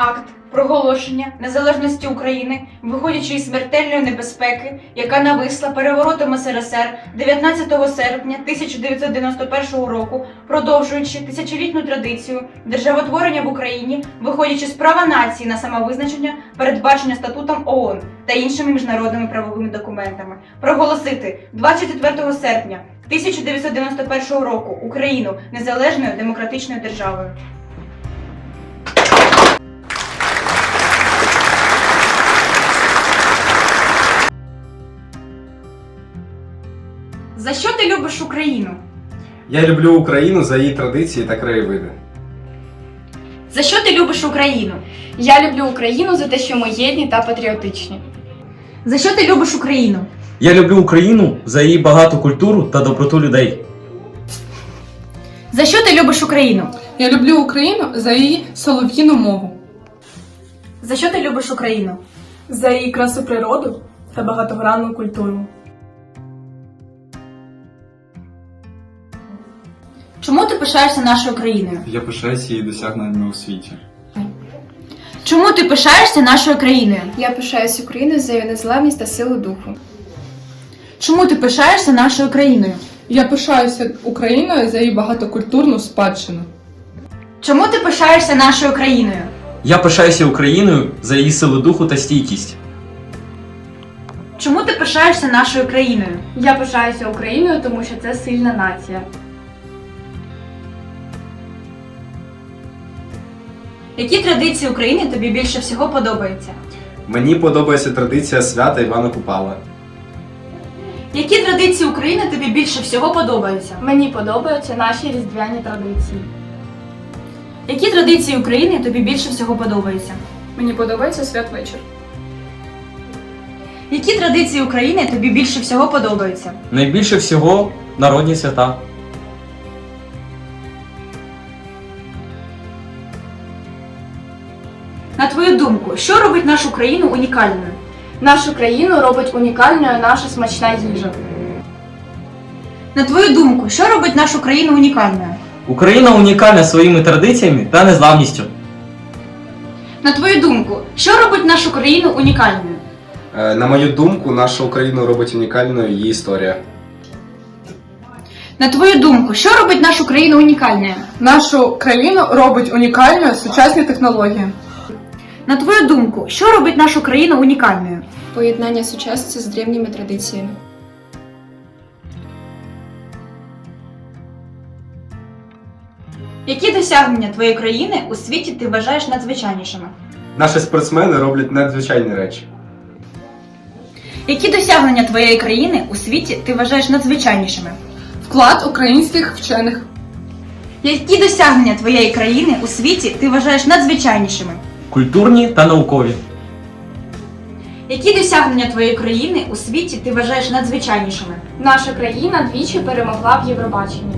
акт проголошення незалежності України, виходячи із смертельної небезпеки, яка нависла переворотом СРСР 19 серпня 1991 року, продовжуючи тисячолітню традицію державотворення в Україні, виходячи з права нації на самовизначення, передбачення статутом ООН та іншими міжнародними правовими документами, проголосити 24 серпня 1991 року Україну незалежною демократичною державою. За що ти любиш Україну? Я люблю Україну за її традиції та краєвиди. За що ти любиш Україну? Я люблю Україну за те, що ми єдні та патріотичні. За що ти любиш Україну? Я люблю Україну за її багату культуру та доброту людей. За що ти любиш Україну? Я люблю Україну за її солов'їну мову, За що ти любиш Україну? за її красу природу та багатогранну культуру. Чому ти пишаєшся нашою країною? Я пишаюся її досягненнями у світі. Чому ти пишаєшся нашою країною? Я пишаюсь Україною за її незламність та силу духу. Чому ти пишаєшся нашою країною? Я пишаюся Україною за її багатокультурну спадщину. Чому ти пишаєшся нашою країною? Я пишаюся Україною за її силу духу та стійкість. Чому ти пишаєшся нашою країною? Я пишаюся Україною, тому що це сильна нація. Які традиції України тобі більше всього подобаються? Мені подобається традиція свята Івана Купала. Які традиції України тобі більше всього подобаються? Мені подобаються наші різдвяні традиції. Які традиції України тобі більше всього подобаються? Мені подобається святвечір. Які традиції України тобі більше всього подобаються? Найбільше всього народні свята. На твою думку, що робить нашу країну унікальною? Нашу країну робить унікальною наша смачна їжа. На твою думку, що робить нашу країну унікальною? Україна унікальна своїми традиціями та незламністю. На твою думку, що робить нашу країну унікальною? Е, На мою думку, нашу Україну робить унікальною її історія. На твою думку, що робить нашу країну унікальною? Нашу країну робить унікальною сучасні технології. На твою думку, що робить нашу країну унікальною? Поєднання сучасності з древніми традиціями. Які досягнення твоєї країни у світі ти вважаєш надзвичайнішими? Наші спортсмени роблять надзвичайні речі. Які досягнення твоєї країни у світі ти вважаєш надзвичайнішими? Вклад українських вчених. Які досягнення твоєї країни у світі ти вважаєш надзвичайнішими? Культурні та наукові. Які досягнення твоєї країни у світі ти вважаєш надзвичайнішими? Наша країна двічі перемогла в Євробаченні.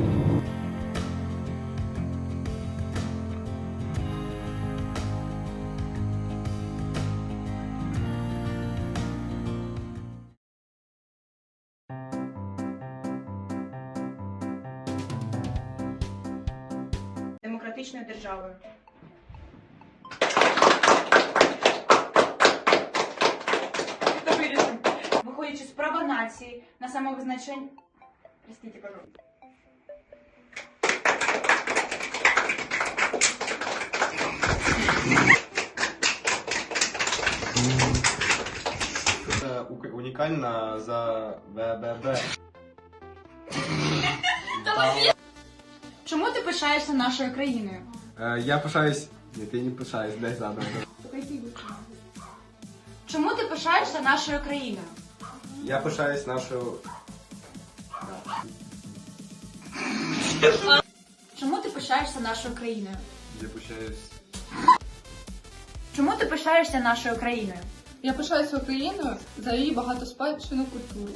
Демократичною державою. Виходячи з права нації на самовизначення. Простите, пожалуйста. Унікальна за БББ. Чому ти пишаєшся нашою країною? Е, Я пишаюсь. Ні, ти не пишаюсь, дай задом. Чому ти пишаєшся нашою країною? Я пишаюсь нашою. Чому ти пишаєшся нашою країною? Я пишаюсь. Чому ти пишаєшся нашою країною? Я пишаюся Україною за її багатоспадщину культуру.